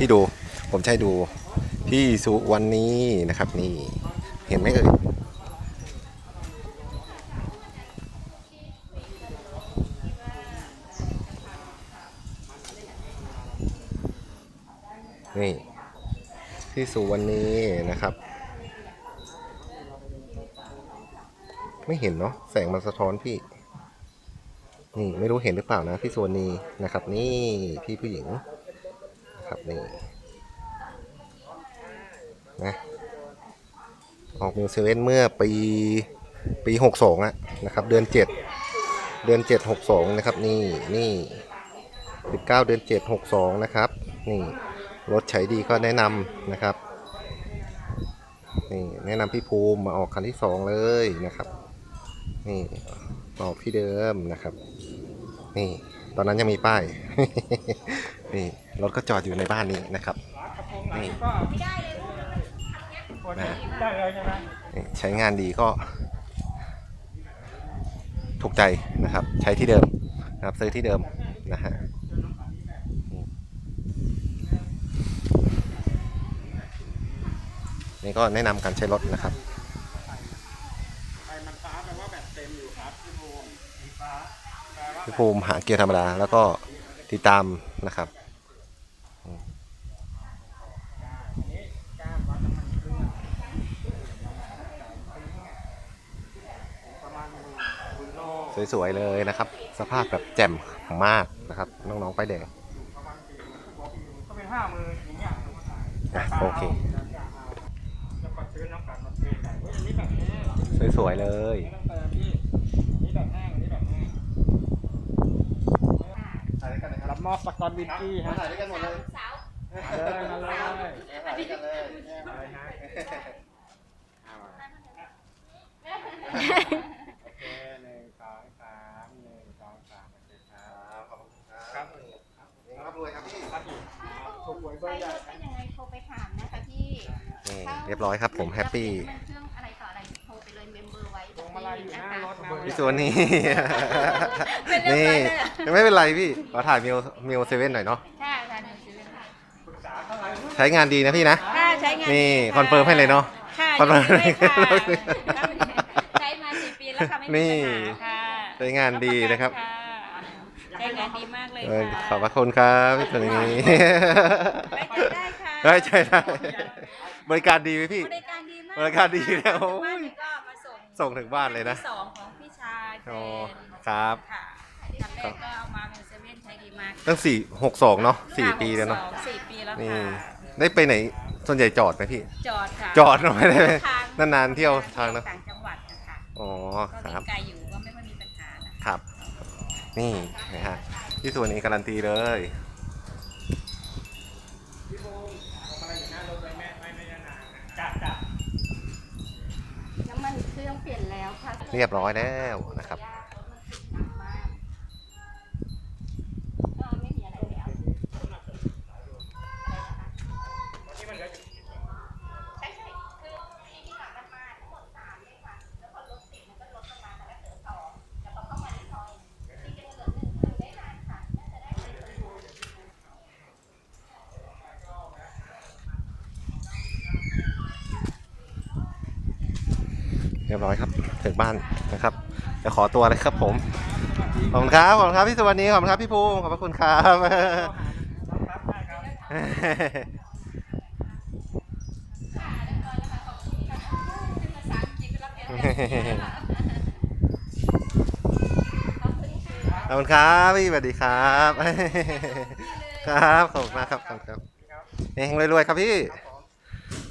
พี่ดูผมใช้ดูพี่สุวรรณนี้นะครับนี่เห็นไหมเอ่ยนี่พี่สุวรรณนี้นะครับ ไม่เห็นเนาะแสงมันสะท้อนพี่นี่ไม่รู้เห็นหรือเปล่านะพี่สุวรรณีนะครับ นี่พี่ผู้หญิง นะครับนี่นะออกมิวเซเว่นเมื่อปีปีหกสองอะนะครับ เดือนเจ็ดเดือนเจ็ดหกสองนะครับนี่นี่สิบเก้าเดือนเจ็ดหกสองนะครับนี่รถใช้ดีก็แนะนำนะครับนี่แนะนำพี่ภูมิมาออกคันที่สองเลยนะครับนี่ออกที่เดิมนะครับ นี่ตอนนั้นยังมีป้าย นี่รถก็จอดอยู่ในบ้านนี้นะครับนี่นะได้เลยใช่ไหมนี่ใช้งานดีก็ ถูกใจนะครับ ใช้ที่เดิมนะครับซื้อที่เดิมนะฮะนี่ก็แนะนำการใช้รถนะครับไฟมันฟ้าแปลว่าแบตเต็มอยู่ครับพี่ภูมิสีฟ้าแปลว่าพี่ภูมิหาเกียร์ธรรมดา แล้วก็ ติดตามนะครับสวยๆเลยนะครับ สภาพแบบแจ่มมากนะครับ น้องๆไปแดงประมาณสี่ก็เป็นห้าหมื่นอโอเค สวยๆเลย ไม่ต้องเติมพี่อันนี้แบบแห้งอันนี้แบบแห้ง ถ่ายด้วยกันนะครับ รับ มอบสกอตวินกี้ฮะถ่ายด้วยกันหมดเลยมาเลยมาเลยถ่ายด้วยกันเลยอะไรฮะโอเคหนึ่งสองสามหนึ่งสองสามโอเคครับขอบคุณครับครับรวยครับพี่ครับพี่ถูกหวยเบอร์ใหญ่เป็นยังไงโทรไปถามนะคะพี่เรียบร้อยครับผมแฮปปี้ อร์ไว้พวงมาลัยอยู่หน้ารถนะพี่ส่วนนี้เป็นเรียบนี่ร้อยเลยอะไม่เป็นไรพี่ขอถ่ายมิวมิวเซเว่นหน่อยเนาะใช่ค่ะหนึ่งซื้อค่ะปรึกษาเท่าไหร่ใช้งานดีนะพี่นะค่ะใช้งานนี่ดีะคอนเฟิร์มให้เลยเนาะค่ะคอนเฟิร์มยกให้ค่ะให้เลยใช้มาสี่ปีแล้วค่ะไม่นี่มีปัญหาค่ะใช้งานดีนะครับ ใช้งานดีมากเลยเออค่ะขอบพระคุณครับพี่ตัวนี้ไว้ใจได้ค่ะได้ใช่ได้บริการดีไหมพี่ บริการดีมากบริการดีนะโอ้ยบ้านนี่ก็มา ส่งส่งถึงบ้านเลยนะ ที่สองของพี่ชายแฟโอ้นครับค่ะคันแรกก็เอามาเป็นเซเว่นใช้ดีมากตั้งสี่หกสองเนาะสี่ปีแล้วเนาะ สองสี่ปีแล้วนี่ ค่ะได้ไปไหน ส่วนใหญ่จอดไหมพี่ จอดค่ะจอดไม่ได้ทางนานๆเที่ยวทางนะต่างจังหวัดนะคะอ๋อก็ครับ วิ่งไกลอยู่ก็ไม่ค่อยมีปัญหานะคะ ครับ นี่นะฮะ ที่ส่วนนี้การันตีเลย จัดจัด น้ำมันเครื่องเปลี่ยนแล้วค่ะ เรียบร้อยแล้วนะครับ ก็ไม่มีอะไรแล้วใช่ใช่คือที่ที่หลังกันมาทั้งหมดสามเลยค่ะแล้วพอรถติดมันก็ลดลงมาแต่ก็เหลือสองแต่พอเข้ามาในซอยที่จะเหลือหนึ่งหนึ่งได้นานค่ะน่าจะได้เลย เรียบร้อยครับถึงบ้านนะครับจะขอตัวเลยครับผมขอบคุณครับขอบคุณครับพี่สวัสดีขอบคุณครับพี่ภูมิขอบพระคุณครับขอบคุณครับพี่สวัสดีครับ ครับขอบคุณมากครับขอบคุณครับเฮงรวยๆครับพี่